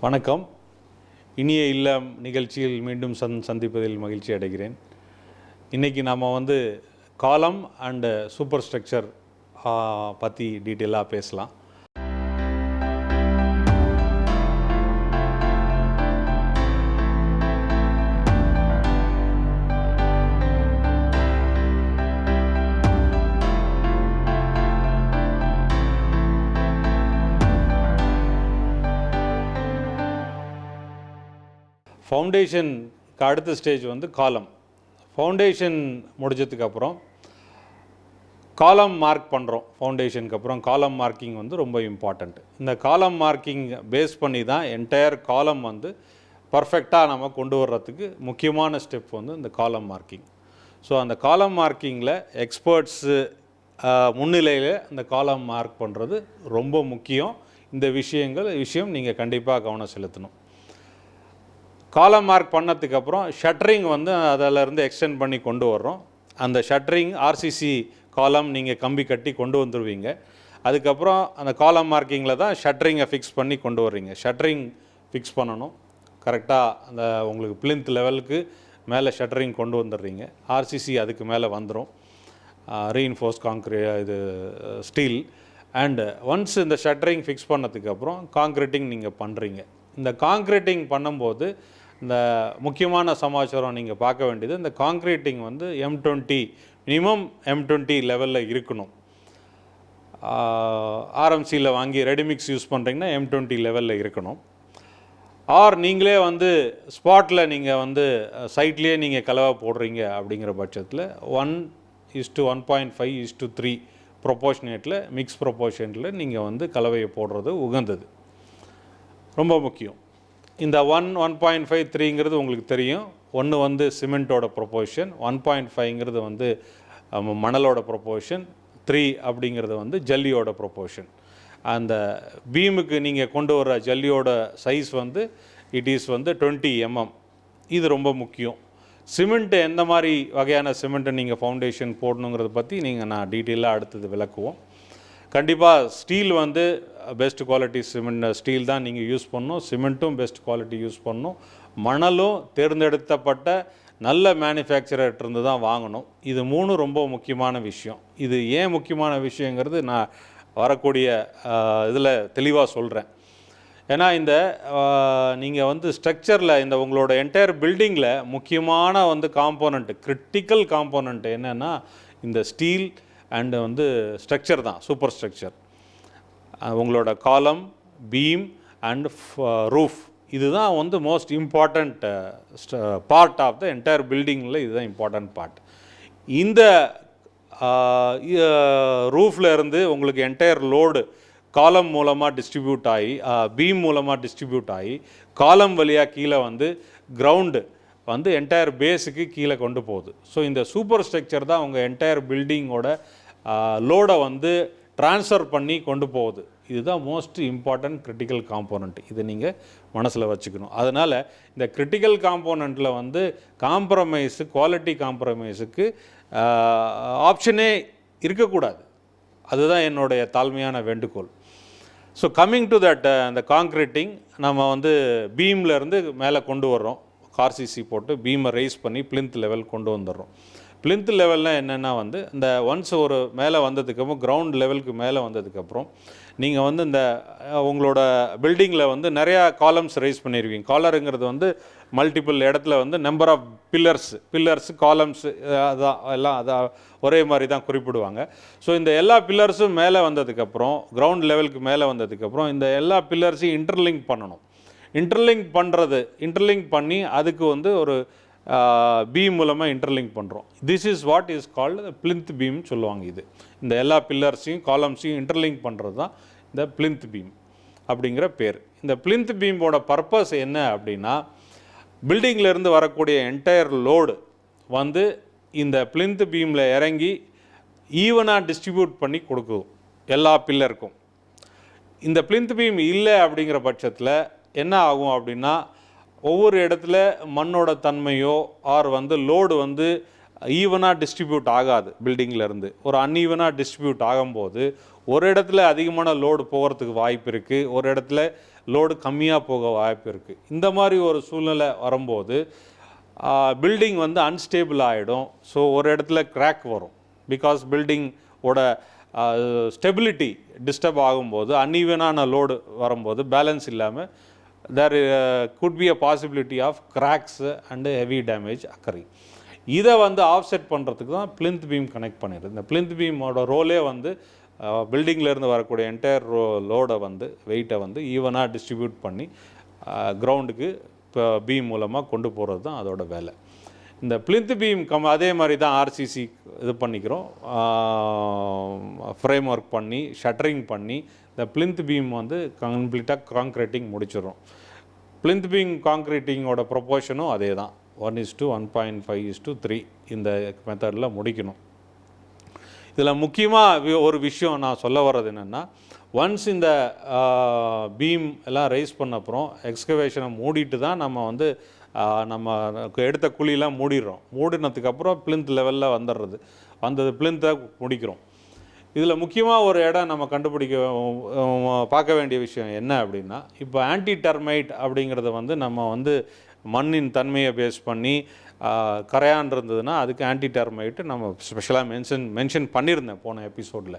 வணக்கம். இனிய இல்லம் நிகழ்ச்சியில் மீண்டும் சந் சந்திப்பதில் மகிழ்ச்சி அடைகிறேன். இன்றைக்கி நாம் வந்து காலம் அண்டு சூப்பர் ஸ்ட்ரக்சர் பற்றி டீட்டெயிலாக பேசலாம். ஃபவுண்டேஷனுக்கு அடுத்த ஸ்டேஜ் வந்து காலம் ஃபவுண்டேஷன் முடிஞ்சதுக்கப்புறம் காலம் மார்க் பண்ணுறோம் ஃபவுண்டேஷனுக்கு அப்புறம் காலம் மார்க்கிங் வந்து ரொம்ப இம்பார்ட்டண்ட் இந்த காலம் மார்க்கிங் பேஸ் பண்ணி தான் என்டையர் காலம் வந்து பர்ஃபெக்டாக நம்ம கொண்டு வர்றதுக்கு முக்கியமான ஸ்டெப் வந்து இந்த காலம் மார்க்கிங் ஸோ அந்த காலம் மார்க்கிங்கில் எக்ஸ்பர்ட்ஸு முன்னிலையில் இந்த காலம் மார்க் பண்ணுறது ரொம்ப முக்கியம். இந்த விஷயங்கள் விஷயம் நீங்கள் கண்டிப்பாக கவனம் செலுத்தணும். காலம் மார்க் பண்ணதுக்கப்புறம் ஷட்ரிங் ஷட்டரிங் வந்து அதிலேருந்து எக்ஸ்டெண்ட் பண்ணி கொண்டு வர்றோம். அந்த ஷட்டரிங் ஆர்சிசி காலம் நீங்கள் கம்பி கட்டி கொண்டு வந்துடுவீங்க அதுக்கப்புறம் அந்த காலம் மார்க்கிங்கில் தான் ஷட்டரிங்கை ஃபிக்ஸ் பண்ணி கொண்டு வர்றீங்க. ஷட்டரிங் ஃபிக்ஸ் பண்ணணும். கரெக்டாக அந்த உங்களுக்கு பிளிந்த் லெவலுக்கு மேலே ஷட்டரிங் கொண்டு வந்துடுறீங்க. ஆர்சிசி அதுக்கு மேலே வந்துடும் ரீஇன்ஃபோர்ஸ் காங்க்ரீ இது ஸ்டீல் அண்டு ஒன்ஸ் இந்த ஷட்டரிங் ஃபிக்ஸ் பண்ணதுக்கப்புறம் காங்க்ரீட்டிங் நீங்கள் பண்ணுறீங்க இந்த காங்க்ரீட்டிங் பண்ணும்போது இந்த முக்கியமான சமாச்சாரம் நீங்கள் பார்க்க வேண்டியது இந்த காங்க்ரீட்டிங் வந்து M twenty minimum M twenty லெவலில் இருக்கணும். ஆர்எம்சியில் வாங்கி ரெடிமிக்ஸ் யூஸ் பண்ணுறீங்கன்னா எம் டுவெண்ட்டி லெவலில் இருக்கணும். ஆர் நீங்களே வந்து ஸ்பாட்டில் நீங்கள் வந்து சைட்லேயே நீங்கள் கலவை போடுறீங்க அப்படிங்கிற பட்சத்தில் one is to one point five is to three ப்ரொபோஷனேட்டில் mix ப்ரொபோஷனில் நீங்கள் வந்து கலவையை போடுறது உகந்தது. ரொம்ப முக்கியம். இந்த ஒன் ஒன் பாயிண்ட் ஃபைவ் த்ரீங்கிறது உங்களுக்கு தெரியும். ஒன்று வந்து சிமெண்ட்டோட ப்ரொப்போஷன் ஒன் பாயிண்ட் ஃபைவ்ங்கிறது வந்து மணலோட ப்ரொப்போஷன் த்ரீ அப்படிங்கிறது வந்து ஜல்லியோட ப்ரொப்போஷன் அந்த பீமுக்கு நீங்கள் கொண்டு வர ஜல்லியோட சைஸ் வந்து இட் இஸ் வந்து டுவெண்ட்டி எம்எம் இது ரொம்ப முக்கியம். சிமெண்ட்டு எந்த மாதிரி வகையான சிமெண்ட்டை நீங்கள் ஃபவுண்டேஷன் போடணுங்கிறத பற்றி நீங்கள் நான் டீட்டெயிலாக அடுத்தது விளக்குவோம். கண்டிப்பாக ஸ்டீல் வந்து பெஸ்ட் குவாலிட்டி சிமெண்ட் ஸ்டீல் தான் நீங்கள் யூஸ் பண்ணணும் சிமெண்ட்டும் பெஸ்ட் குவாலிட்டி யூஸ் பண்ணணும். மணலும் தேர்ந்தெடுத்தப்பட்ட நல்ல மேனுஃபேக்சரர்கிட்டருந்து தான் வாங்கணும். இது மூணு ரொம்ப முக்கியமான விஷயம். இது ஏன் முக்கியமான விஷயங்கிறது நான் வரக்கூடிய இதில் தெளிவாக சொல்கிறேன் ஏன்னா இந்த நீங்கள் வந்து ஸ்ட்ரக்சரில் இந்த உங்களோட என்டையர் பில்டிங்கில் முக்கியமான வந்து காம்போனண்ட்டு கிரிட்டிக்கல் காம்போனண்ட்டு என்னென்னா இந்த ஸ்டீல் அண்டு வந்து ஸ்ட்ரக்சர் தான் சூப்பர் ஸ்ட்ரக்சர் உங்களோட காலம் பீம் அண்ட் ரூஃப் இதுதான் வந்து most important part of the entire பில்டிங்கில் இதுதான் இம்பார்ட்டண்ட் பார்ட் இந்த ரூஃபில் இருந்து உங்களுக்கு என்டையர் லோடு காலம் மூலமாக டிஸ்ட்ரிபியூட் ஆகி பீம் மூலமாக டிஸ்ட்ரிபியூட் ஆகி காலம் வழியாக கீழே வந்து கிரவுண்டு வந்து என்டையர் பேஸுக்கு கீழே கொண்டு போகுது. ஸோ இந்த சூப்பர் ஸ்ட்ரக்சர் தான் உங்கள் என்டையர் பில்டிங்கோட லோடை வந்து ட்ரான்ஸ்ஃபர் பண்ணி கொண்டு போகுது இதுதான் மோஸ்ட் இம்பார்ட்டண்ட் கிரிட்டிக்கல் காம்போனண்ட் இதை நீங்கள் மனசில் வச்சுக்கணும். அதனால் இந்த கிரிட்டிக்கல் காம்போனண்ட்டில் வந்து காம்ப்ரமைஸு குவாலிட்டி காம்ப்ரமைஸுக்கு ஆப்ஷனே இருக்கக்கூடாது. அதுதான் என்னுடைய தாழ்மையான வேண்டுகோள். ஸோ கம்மிங் டு தட் அந்த காங்க்ரீட்டிங் நம்ம வந்து பீம்லேருந்து மேலே கொண்டு வர்றோம். கார்சிசி போட்டு பீமை ரைஸ் பண்ணி பிளிந்த் லெவல் கொண்டு வந்துடுறோம் பிளிந்த் லெவலில் என்னென்னா வந்து இந்த ஒன்ஸ் ஒரு மேலே வந்ததுக்கப்புறம் கிரவுண்ட் லெவலுக்கு மேலே வந்ததுக்கப்புறம் நீங்கள் வந்து இந்த உங்களோட பில்டிங்கில் வந்து நிறையா காலம்ஸ் ரைஸ் பண்ணியிருக்கீங்க காலருங்கிறது வந்து மல்டிபிள் இடத்துல வந்து number of pillars pillars columns அதான் எல்லாம் அதான் ஒரே மாதிரி தான் குறிப்பிடுவாங்க. ஸோ இந்த எல்லா பில்லர்ஸும் மேலே வந்ததுக்கப்புறம் கிரவுண்ட் லெவலுக்கு மேலே வந்ததுக்கப்புறம் இந்த எல்லா பில்லர்ஸையும் இன்டர்லிங்க் பண்ணணும். இன்டர்லிங்க் பண்ணுறது இன்டர்லிங்க் பண்ணி அதுக்கு வந்து ஒரு பீம் மூலமாக இன்டர்லிங்க் பண்ணுறோம் this is what is called plinth beam சொல்லுவாங்க இது. இந்த எல்லா பில்லர்ஸையும் காலம்ஸையும் இன்டர்லிங்க் பண்ணுறது தான் இந்த பிளிந்த் பீம் அப்படிங்கிற பேர். இந்த பிளிந்த் பீமோட பர்பஸ் என்ன அப்படின்னா பில்டிங்கிலேருந்து வரக்கூடிய என்டையர் லோடு வந்து இந்த பிளிந்த் பீமில் இறங்கி ஈவனாக டிஸ்ட்ரிபியூட் பண்ணி கொடுக்கும் எல்லா பில்லருக்கும் இந்த பிளிந்த் பீம் இல்லை அப்படிங்கிற பட்சத்தில் என்ன ஆகும் அப்படின்னா ஒவ்வொரு இடத்துல மண்ணோட தன்மையோ ஆர் வந்து லோடு வந்து ஈவனாக டிஸ்ட்ரிபியூட் ஆகாது பில்டிங்லேருந்து ஒரு அன்ஈவனாக டிஸ்ட்ரிபியூட் ஆகும்போது ஒரு இடத்துல அதிகமான லோடு போகிறதுக்கு வாய்ப்பு இருக்குது ஒரு இடத்துல லோடு கம்மியாக போக வாய்ப்பு இருக்குது இந்த மாதிரி ஒரு சூழ்நிலை வரும்போது பில்டிங் வந்து அன்ஸ்டேபிள் ஆகிடும் ஸோ ஒரு இடத்துல கிராக் வரும். பிகாஸ் பில்டிங்கோட ஸ்டெபிலிட்டி டிஸ்டர்ப் ஆகும்போது அன்ஈவனான லோடு வரும்போது பேலன்ஸ் இல்லாமல் there could be a possibility of cracks and heavy damage occurring இதை வந்து ஆஃப்செட் பண்ணுறதுக்கு தான் பிளிந்த் பீம் கனெக்ட் பண்ணிடுது இந்த பிளிந்த் பீமோட ரோலே வந்து uh, பில்டிங்லேருந்து வரக்கூடிய என்டையர் ரோ லோடை வந்து வெயிட்டை வந்து ஈவனாக டிஸ்ட்ரிபியூட் பண்ணி uh, கிரவுண்டுக்கு இப்போ பீம் மூலமாக கொண்டு போகிறது தான் அதோட வேலை. இந்த பிளிந்த் பீம் கம் அதே மாதிரி தான் ஆர்சிசி இது பண்ணிக்கிறோம். ஃப்ரேம் ஒர்க் பண்ணி ஷட்டரிங் பண்ணி இந்த பிளிந்த் பீம் வந்து கம்ப்ளீட்டாக காங்க்ரீட்டிங் முடிச்சிடும் பிளிந்த் பீம் காங்க்ரீட்டிங்கோட ப்ரொப்போர்ஷனும் அதே தான் one is to one point five is to three இந்த மெத்தடில் முடிக்கணும். இதில் முக்கியமாக ஒரு விஷயம் நான் சொல்ல வர்றது என்னென்னா ஒன்ஸ் இந்த பீம் எல்லாம் ரைஸ் பண்ண அப்புறம் எக்ஸ்கவேஷனை மூடிட்டு தான் நம்ம வந்து நம்ம எடுத்த குழியெல்லாம் மூடிடுறோம். மூடினதுக்கப்புறம் பிளிந்த் லெவலில் வந்துடுறது. வந்தது பிளிந்தை முடிக்கிறோம். இதில் முக்கியமாக ஒரு இடம் நம்ம கண்டுபிடிக்க பார்க்க வேண்டிய விஷயம் என்ன அப்படின்னா இப்போ ஆன்டி டெர்மைட் அப்படிங்கிறத வந்து நம்ம வந்து மண்ணின் தன்மையை பேஸ் பண்ணி கரையான் இருந்ததுன்னா அதுக்கு ஆன்டி டெர்மைட்டு நம்ம ஸ்பெஷலாக மென்ஷன் மென்ஷன் பண்ணியிருந்தேன் போன எபிசோடில்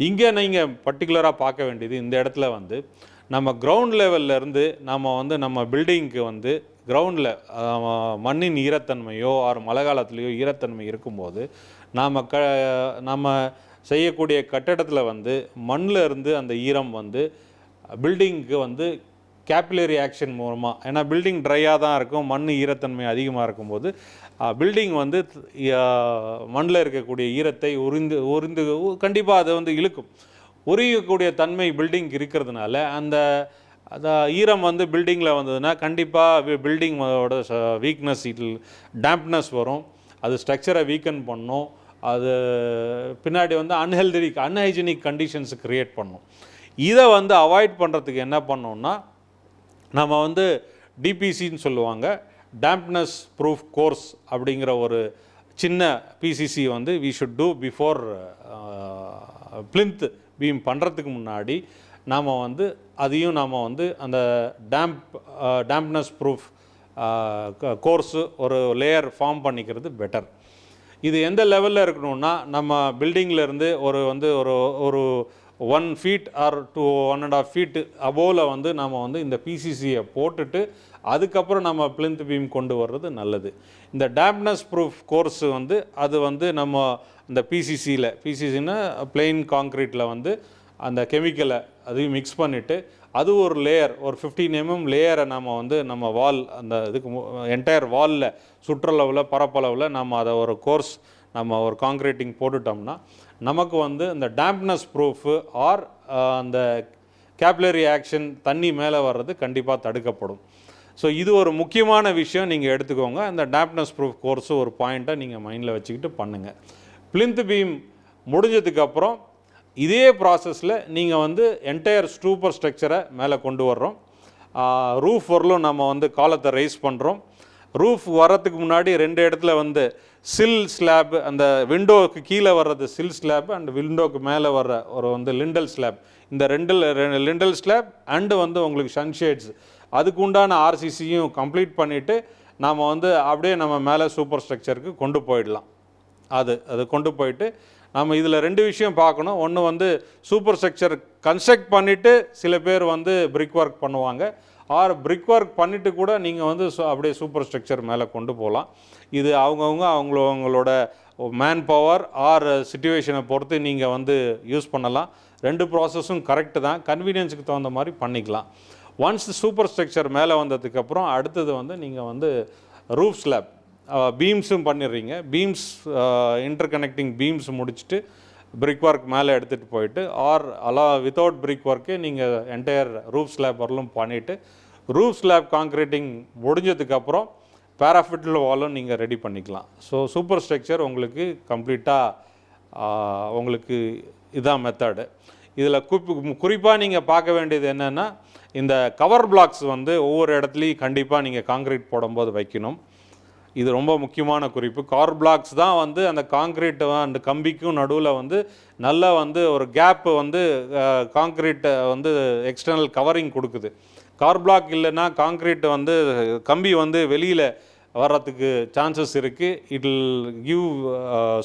இங்கே நீங்கள் பர்டிகுலராக பார்க்க வேண்டியது இந்த இடத்துல வந்து நம்ம கிரவுண்ட் லெவல்லேருந்து நம்ம வந்து நம்ம பில்டிங்க்கு வந்து கிரவுண்டில் மண்ணின் ஈரத்தன்மையோ ஆர் மழை காலத்துலேயோ ஈரத்தன்மை இருக்கும்போது நாம் க நம்ம செய்யக்கூடிய கட்டடத்தில் வந்து மண்ணில் இருந்து அந்த ஈரம் வந்து பில்டிங்க்கு வந்து கேபிலரி ஆக்ஷன் மூலமாக ஏன்னா பில்டிங் ட்ரையாக தான் இருக்கும் மண் ஈரத்தன்மை அதிகமாக இருக்கும்போது பில்டிங் வந்து மண்ணில் இருக்கக்கூடிய ஈரத்தை உறிந்து உறிந்து கண்டிப்பாக அதை வந்து இழுக்கும். உரியக்கூடிய தன்மை பில்டிங் இருக்கிறதுனால அந்த அந்த ஈரம் வந்து பில்டிங்கில் வந்ததுன்னா கண்டிப்பாக பில்டிங்கோட வீக்னஸ் இல் டேம்ப்னஸ் வரும். அது ஸ்ட்ரக்சரை வீக்கன் பண்ணும். அது பின்னாடி வந்து அன்ஹெல்தி அன்ஹைஜினிக் கண்டிஷன்ஸ் க்ரியேட் பண்ணும். இதை வந்து அவாய்ட் பண்ணுறதுக்கு என்ன பண்ணோம்னா நம்ம வந்து டிபிசின்னு சொல்லுவாங்க. டேம்ப்னஸ் ப்ரூஃப் கோர்ஸ் அப்படிங்கிற ஒரு சின்ன பிசிசி வந்து we should do before plinth beam பண்ணுறதுக்கு முன்னாடி நாம் வந்து அதையும் நாம் வந்து அந்த டேம்ப் டேம்ப்னஸ் ப்ரூஃப் கோர்ஸு ஒரு லேயர் ஃபார்ம் பண்ணிக்கிறது பெட்டர் இது எந்த லெவலில் இருக்கணும்னா நம்ம பில்டிங்லேருந்து ஒரு வந்து ஒரு ஒரு one feet or two one and half feet அபோவில் வந்து நம்ம வந்து இந்த பிசிசியை போட்டுட்டு அதுக்கப்புறம் நம்ம பிளிந்த் பீம் கொண்டு வர்றது நல்லது. இந்த டேம்ப்னஸ் ப்ரூஃப் கோர்ஸ் வந்து அது வந்து நம்ம இந்த பிசிசியில் பிசிசின்னா பிளெயின் காங்க்ரீட்டில் வந்து அந்த கெமிக்கலை அதையும் மிக்ஸ் பண்ணிவிட்டு அது ஒரு லேயர் ஒரு ஃபிஃப்டீன் எம்எம் லேயரை நம்ம வந்து நம்ம வால் அந்த இதுக்கு என்டையர் வாலில் சுற்றளவில் பரப்பளவில் நம்ம அதை ஒரு கோர்ஸ் நம்ம ஒரு காங்க்ரீட்டிங் போட்டுட்டோம்னா நமக்கு வந்து இந்த டேம்ப்னஸ் ப்ரூஃபு ஆர் அந்த கேப்லரி ஆக்ஷன் தண்ணி மேலே வர்றது கண்டிப்பாக தடுக்கப்படும். ஸோ இது ஒரு முக்கியமான விஷயம். நீங்கள் எடுத்துக்கோங்க. அந்த டேப்னஸ் ப்ரூஃப் கோர்ஸு ஒரு பாயிண்ட்டை நீங்கள் மைண்டில் வச்சுக்கிட்டு பண்ணுங்கள் பிளிந்த் பீம் முடிஞ்சதுக்கப்புறம் இதே ப்ராசஸில் நீங்கள் வந்து என்டையர் ஸ்டூப்பர் ஸ்ட்ரக்சரை மேலே கொண்டு வர்றோம். ரூஃப் வரலும் நம்ம வந்து காலத்தை ரைஸ் பண்ணுறோம் ரூஃப் வர்றதுக்கு முன்னாடி ரெண்டு இடத்துல வந்து சில் ஸ்லாப் அந்த விண்டோவுக்கு கீழே வர்றது சில் ஸ்லாப் அண்ட் விண்டோவுக்கு மேலே வர்ற ஒரு வந்து லிண்டல் ஸ்லாப் இந்த ரெண்டு லிண்டல் ஸ்லாப் அண்டு வந்து உங்களுக்கு சன்ஷேட்ஸ் அதுக்கு உண்டான ஆர்சிசியும் கம்ப்ளீட் பண்ணிவிட்டு நாம் வந்து அப்படியே நம்ம மேலே சூப்பர் ஸ்ட்ரக்சருக்கு கொண்டு போயிடலாம். அது அது கொண்டு போயிட்டு நம்ம இதில் ரெண்டு விஷயம் பார்க்கணும். ஒன்று வந்து சூப்பர் ஸ்ட்ரக்சர் கன்ஸ்ட்ரக்ட் பண்ணிவிட்டு சில பேர் வந்து பிரிக் ஒர்க் பண்ணுவாங்க. ஆர் பிரிக் ஒர்க் பண்ணிவிட்டு கூட நீங்கள் வந்து அப்படியே சூப்பர் ஸ்ட்ரக்சர் மேலே கொண்டு போகலாம் இது அவங்கவுங்க அவங்களவங்களோட மேன் பவர் ஆர் சுச்சுவேஷனை பொறுத்து நீங்கள் வந்து யூஸ் பண்ணலாம். ரெண்டு ப்ராசஸும் கரெக்டு தான். கன்வீனியன்ஸுக்கு தகுந்த மாதிரி பண்ணிக்கலாம். ஒன்ஸ் சூப்பர் ஸ்ட்ரக்சர் மேலே வந்ததுக்கப்புறம் அடுத்தது வந்து நீங்கள் வந்து ரூஃப் ஸ்லாப் பீம்ஸும் பண்ணிடுறீங்க. பீம்ஸ் இன்டர் கனெக்டிங் பீம்ஸ் முடிச்சுட்டு பிரிக் ஒர்க் மேலே எடுத்துகிட்டு போயிட்டு ஆர் அலா வித்தவுட் பிரிக் ஒர்க்கே நீங்கள் என்டையர் ரூஃப் ஸ்லாப் வரலும் பண்ணிவிட்டு ரூஃப் ஸ்லாப் காங்க்ரீட்டிங் முடிஞ்சதுக்கப்புறம் பேராஃபிட்டில் வாலும் நீங்கள் ரெடி பண்ணிக்கலாம். ஸோ சூப்பர் ஸ்ட்ரக்சர் உங்களுக்கு கம்ப்ளீட்டாக உங்களுக்கு இதான் மெத்தடு இதில் குறிப்பு குறிப்பாக நீங்கள் பார்க்க வேண்டியது என்னென்னா இந்த கவர் பிளாக்ஸ் வந்து ஒவ்வொரு இடத்துலையும் கண்டிப்பாக நீங்கள் காங்க்ரீட் போடும்போது வைக்கணும். இது ரொம்ப முக்கியமான குறிப்பு. கார் பிளாக்ஸ் தான் வந்து அந்த காங்கிரீட் அந்த கம்பிக்கும் நடுவில் வந்து நல்லா வந்து ஒரு கேப் வந்து காங்கிரீட்டை வந்து எக்ஸ்டர்னல் கவரிங் கொடுக்குது. கார் பிளாக் இல்லைன்னா காங்க்ரீட் வந்து கம்பி வந்து வெளியில் வர்றதுக்கு சான்சஸ் இருக்குது it will give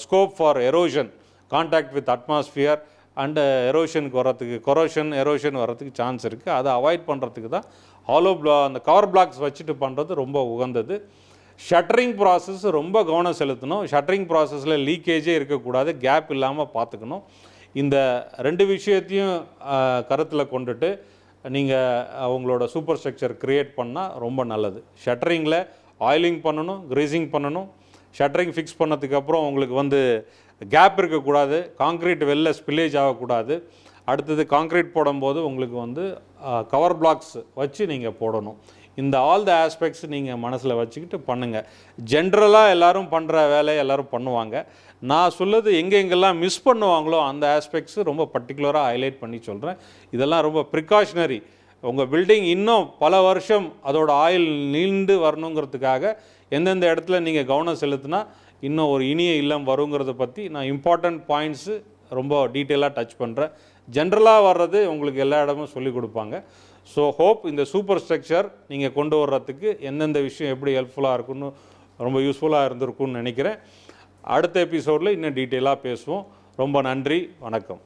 scope for erosion contact with atmosphere and எரோஷனுக்கு வர்றதுக்கு கொரோஷன் எரோஷன் வர்றதுக்கு சான்ஸ் இருக்குது அதை அவாய்ட் பண்ணுறதுக்கு தான் ஹாலோ பிளா அந்த கவர் பிளாக்ஸ் வச்சுட்டு பண்ணுறது ரொம்ப உகந்தது. ஷட்டரிங் ப்ராசஸ் ரொம்ப கவனம் செலுத்தணும். ஷட்டரிங் ப்ராசஸில் லீக்கேஜே இருக்கக்கூடாது. கேப் இல்லாமல் பார்த்துக்கணும். இந்த ரெண்டு விஷயத்தையும் கருத்தில் கொண்டுட்டு நீங்கள் அவங்களோட சூப்பர் ஸ்ட்ரக்சர் க்ரியேட் பண்ணால் ரொம்ப நல்லது. ஷட்டரிங்கில் ஆயிலிங் பண்ணணும் க்ரீசிங் பண்ணணும். ஷட்டரிங் ஃபிக்ஸ் பண்ணதுக்கப்புறம் உங்களுக்கு வந்து கேப் இருக்கக்கூடாது. காங்க்ரீட் வெளில ஸ்பில்லேஜ் ஆகக்கூடாது. அடுத்தது காங்க்ரீட் போடும்போது உங்களுக்கு வந்து கவர் பிளாக்ஸ் வச்சு நீங்கள் போடணும். இந்த ஆல் த ஆஸ்பெக்ட்ஸ் நீங்கள் மனசில் வச்சுக்கிட்டு பண்ணுங்கள் ஜென்ரலாக எல்லாரும் பண்ணுற வேலையை எல்லோரும் பண்ணுவாங்க. நான் சொல்லது எங்கெங்கெல்லாம் மிஸ் பண்ணுவாங்களோ அந்த ஆஸ்பெக்ட்ஸ் ரொம்ப பர்டிகுலராக ஹைலைட் பண்ணி சொல்கிறேன் இதெல்லாம் ரொம்ப ப்ரிகாஷனரி உங்கள் பில்டிங் இன்னும் பல வருஷம் அதோட ஆயில் நீண்டு வரணுங்கிறதுக்காக எந்தெந்த இடத்துல நீங்கள் கவனம் செலுத்தினா இன்னும் ஒரு இனிய இல்லம் வருங்கிறத பற்றி நான் இம்பார்ட்டண்ட் பாயிண்ட்ஸு ரொம்ப டீட்டெயிலாக டச் பண்ணுறேன் ஜென்ரலாக வர்றது உங்களுக்கு எல்லா இடமும் சொல்லிக் கொடுப்பாங்க. ஸோ ஹோப் இந்த சூப்பர் ஸ்ட்ரக்சர் நீங்கள் கொண்டு வர்றதுக்கு எந்தெந்த விஷயம் எப்படி ஹெல்ப்ஃபுல்லாக இருக்குன்னு ரொம்ப யூஸ்ஃபுல்லாக இருந்திருக்கும்னு நினைக்கிறேன். அடுத்த எபிசோடில் இன்னும் டீட்டெயிலாக பேசுவோம். ரொம்ப நன்றி. வணக்கம்.